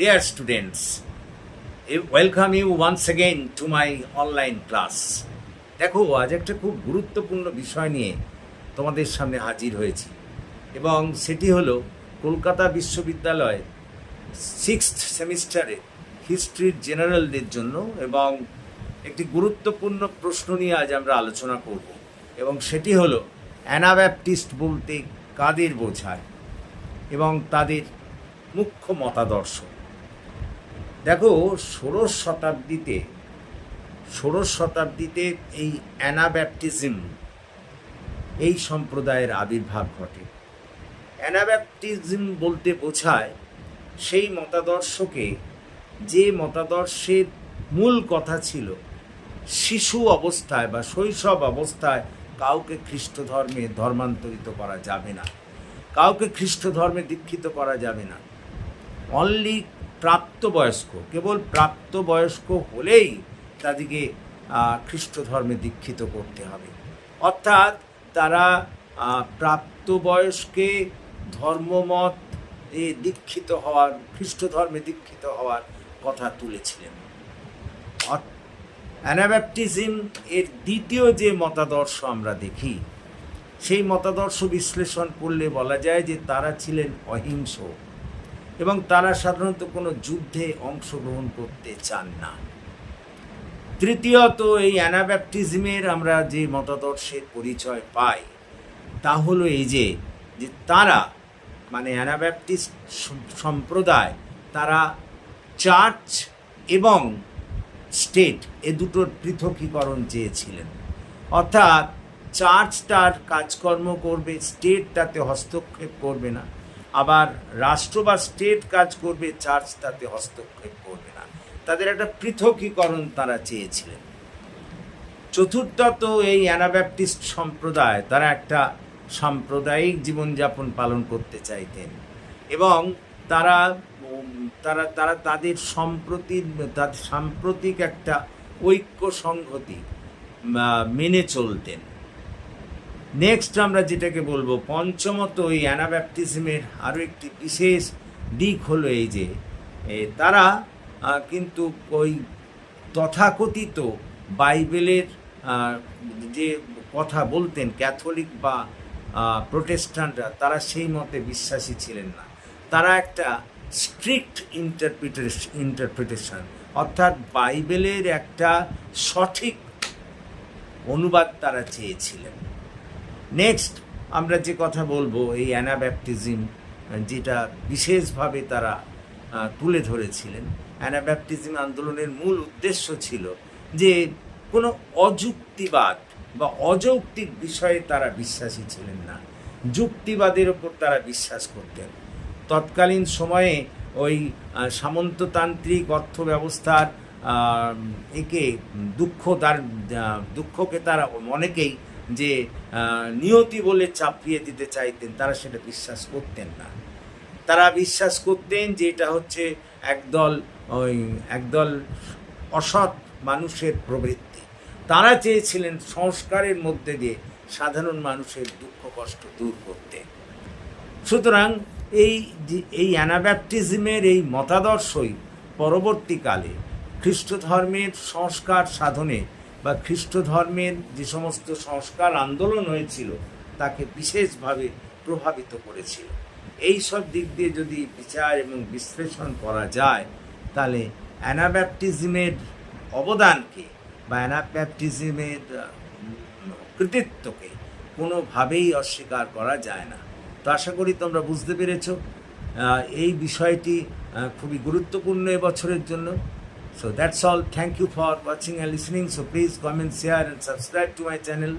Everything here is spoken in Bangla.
Dear students, welcome you once again to my online class. দেখো আজ একটা খুব গুরুত্বপূর্ণ বিষয় নিয়ে তোমাদের সামনে হাজির হয়েছি। এবং সেটি হলো কলকাতা বিশ্ববিদ্যালয় সিক্সথ সেমিস্টারে হিস্ট্রির জেনারেলদের জন্য এবং একটি গুরুত্বপূর্ণ প্রশ্ন নিয়ে আজ আমরা আলোচনা করব। এবং সেটি হলো অ্যানাব্যাপটিস্ট বলতে কাদের বোঝায় এবং তাদের মুখ্য মতাদর্শ। দেখো, ষোড়শ শতাব্দীতে ষোড়শ শতাব্দীতে এই অ্যানাব্যাপটিজম, এই সম্প্রদায়ের আবির্ভাব ঘটে। অ্যানাব্যাপটিজম বলতে বোঝায় সেই মতাদর্শকে যে মতাদর্শের মূল কথা ছিল, শিশু অবস্থায় বা শৈশব অবস্থায় কাউকে খ্রিস্ট ধর্মে ধর্মান্তরিত করা যাবে না, কাউকে খ্রিস্ট ধর্মে দীক্ষিত করা যাবে না। অনলি প্রাপ্তবয়স্ক, কেবল প্রাপ্তবয়স্ক হলেই তাদেরকে খ্রিস্ট ধর্মে দীক্ষিত করতে হবে। অর্থাৎ তারা প্রাপ্তবয়স্কে ধর্মমত এ দীক্ষিত হওয়ার খ্রিস্ট ধর্মে দীক্ষিত হওয়ার কথা তুলেছিলেন। অ্যানাব্যাপটিজম এর দ্বিতীয় যে মতাদর্শ আমরা দেখি, সেই মতাদর্শ বিশ্লেষণ করলে বলা যায় যে তারা ছিলেন অহিংস। এবং তারা সাধারণত কোনো যুদ্ধে অংশগ্রহণ করতে চান না। তৃতীয়ত, এই অ্যানাব্যাপটিজমের আমরা যে মতাদর্শের পরিচয় পাই, তা হলো এই যে যে তারা মানে অ্যানাব্যাপটিস্ট সম্প্রদায়, তারা চার্চ এবং স্টেট এ দুটোর পৃথকীকরণ চেয়েছিলেন। অর্থাৎ চার্চ তার কাজকর্ম করবে স্টেট তাতে হস্তক্ষেপ করবে না। আবার রাষ্ট্র বা স্টেট কাজ করবে, চার্চ তাতে হস্তক্ষেপ করবে না। তাদের একটা পৃথকীকরণ তারা চেয়েছিলেন। চতুর্থত এই অ্যানাব্যাপটিস্ট সম্প্রদায়, তারা একটা সাম্প্রদায়িক জীবনযাপন পালন করতে চাইতেন এবং তারা তারা তারা তাদের সম্প্রতি, তাদের সাম্প্রতিক একটা ঐক্য সংহতি মেনে চলতেন। নেক্সট আমরা যেটাকে বলব, পঞ্চমত ওই অ্যানাব্যাপটিজমের আরও একটি বিশেষ দিক হলো এই যে তারা কিন্তু ওই তথাকথিত বাইবেলের যে কথা বলতেন, ক্যাথলিক বা প্রোটেস্ট্যান্টরা তারা সেই মতে বিশ্বাসী ছিলেন না। তারা একটা স্ট্রিক্ট ইন্টারপ্রিটেশন ইন্টারপ্রিটেশন, অর্থাৎ বাইবেলের একটা সঠিক অনুবাদ তারা চেয়েছিলেন। নেক্সট আমরা যে কথা বলব, এই অ্যানাব্যাপটিজম যেটা বিশেষভাবে তারা তুলে ধরেছিলেন। অ্যানাব্যাপটিজম আন্দোলনের মূল উদ্দেশ্য ছিল যে কোনো অযুক্তিবাদ বা অযৌক্তিক বিষয়ে তারা বিশ্বাসী ছিলেন না। যুক্তিবাদের ওপর তারা বিশ্বাস করতেন। তৎকালীন সময়ে ওই সামন্ততান্ত্রিক অর্থ ব্যবস্থার একে দুঃখ তার দুঃখকে তারা অনেকেই যে নিয়তি বলে চাপিয়ে দিতে চাইতেন, তারা সেটা বিশ্বাস করতেন না। তারা বিশ্বাস করতেন যে এটা হচ্ছে একদল ওই একদল অসৎ মানুষের প্রবৃত্তি। তারা চেয়েছিলেন সংস্কারের মধ্যে দিয়ে সাধারণ মানুষের দুঃখ, কষ্ট দূর করতে। সুতরাং এই এই অ্যানাব্যাপটিজমের এই মতাদর্শই পরবর্তীকালে খ্রিস্ট ধর্মের সংস্কার সাধনে বা খ্রিস্ট ধর্মের যে সমস্ত সংস্কার আন্দোলন হয়েছিল, তাকে বিশেষভাবে প্রভাবিত করেছিল। এই সব দিক দিয়ে যদি বিচার এবং বিশ্লেষণ করা যায়, তাহলে অ্যানাব্যাপটিজমের অবদানকে বা অ্যানাব্যাপটিজমের কৃতিত্বকে কোনোভাবেই অস্বীকার করা যায় না। তো আশা করি তোমরা বুঝতে পেরেছ এই বিষয়টি খুবই গুরুত্বপূর্ণ এবছরের জন্য। So that's all. Thank you for watching and listening. So please comment, share and subscribe to my channel.